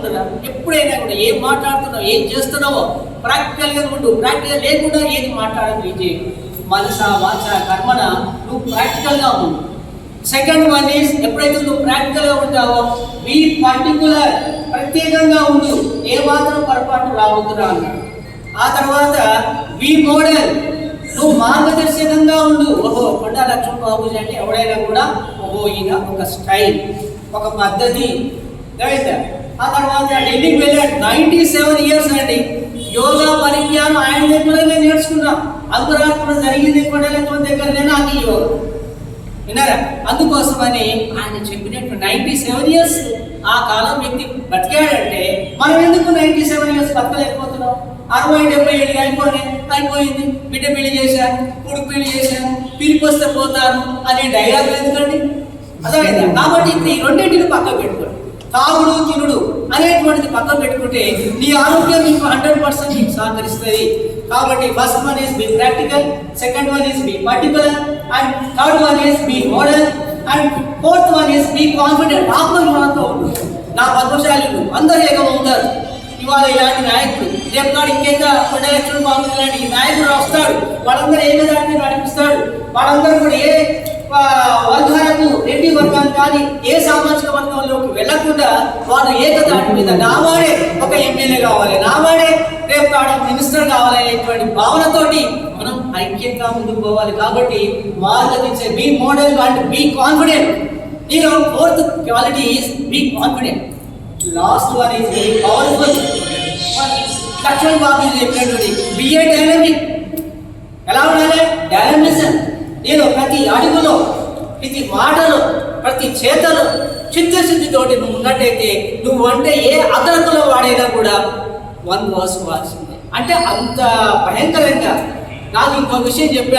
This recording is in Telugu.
ఉంటుందా? ఎప్పుడైనా కూడా ఏం మాట్లాడుతున్నావు ఏం చేస్తున్నావో ప్రాక్టికల్గా ఉండు ప్రాక్టికల్ లేకుండా ఏది మాట్లాడదు ఇది మనస వాచ కర్మన నువ్వు ప్రాక్టికల్గా ఉండు. సెకండ్ వన్ ఈస్ ఎప్పుడైతే నువ్వు ప్రాక్టికల్గా ఉంటావో బీ పర్టికులర్ ప్రత్యేకంగా ఉండు. ఏ మాత్రం పొరపాటు రావద్దురా అన్నాడు. ఆ తర్వాత బీ మోడల్ నువ్వు మార్గదర్శకంగా ఉండు. ఓహో కొండా లక్ష్మణ్ బాబుజీ అంటే ఎవడైనా కూడా ఓహో ఈయన ఒక స్టైల్ ఒక పద్ధతి. గైడ్ ఆ తర్వాత ఢిల్లీకి వెళ్ళాడు. నైన్టీ సెవెన్ ఇయర్స్ అండి. యోగా పరిజ్ఞానం ఆయన దగ్గర నేను నేర్చుకున్నా. అంకురాత్మ జరిగింది కూడా లేకపోతే దగ్గరనే నాకు ఈ యోగా. విన్నారా? అందుకోసమని ఆయన చెప్పినట్టు నైన్టీ సెవెన్ ఇయర్స్ ఆ కాలం వ్యక్తి బతికాడంటే మనం ఎందుకు నైన్టీ సెవెన్ ఇయర్స్ బతకలేకపోతున్నాం? అరవై డెబ్బై ఏళ్ళు అయిపోయి అయిపోయింది. బిడ్డ పెళ్ళి చేశాను కొడుకు పెళ్ళి చేశాను పిలిపి వస్తే పోతాను అనే డైలాగ్ ఎందుకండి? అదే కాబట్టి ఇప్పుడు ఈ రెండింటిని పక్క పెట్టుకోండి. తాగుడు తినుడు అనేటువంటిది పక్కన పెట్టుకుంటే నీ ఆరోగ్యం నీకు హండ్రెడ్ పర్సెంట్ నీకు సహకరిస్తుంది. కాబట్టి first one is be practical second one is be particular and third one is be model and fourth one is be confident ఆత్మవిమానంతో ఉండు. నా పద్మశాలులు అందరూ ఏకమవుతారు. ఇవాళ ఇలాంటి నాయకుడు రేపు నాడు ఇంకేందా కొండ లక్షలు ఇలాంటి నాయకుడు వస్తాడు. వాళ్ళందరూ ఏ విధంగా నడిపిస్తాడు వాళ్ళందరూ కూడా ఏ ఆ, వర్గం కానీ ఏ సామాజిక వర్గంలోకి వెళ్ళకుండా వాళ్ళు ఏకదాటి మీద నావాడే ఒక ఎమ్మెల్యే కావాలి నావాడే రేపు కాడ మినిస్టర్ కావాలనేటువంటి భావనతోటి మనం ఐక్యంగా ముందుకు పోవాలి కాబట్టి వాళ్ళకి be model and be confident నేను fourth quality is be confident last one is very powerful Lakshman Babu చెప్పినటువంటి బిఏ డైనమిక్ ఎలా ఉండాలి? డైనమిజం నేను ప్రతి అడుగులో ప్రతి మాట ప్రతి చేతను చిత్తశుద్ధితోటి నువ్వు ఉన్నట్టయితే నువ్వు అంటే ఏ అగ్రతలో వాడైనా కూడా వన్ వాసుకోవాల్సిందే అంటే అంత భయంకరంగా. నాకు ఇంకో విషయం చెప్పాడు.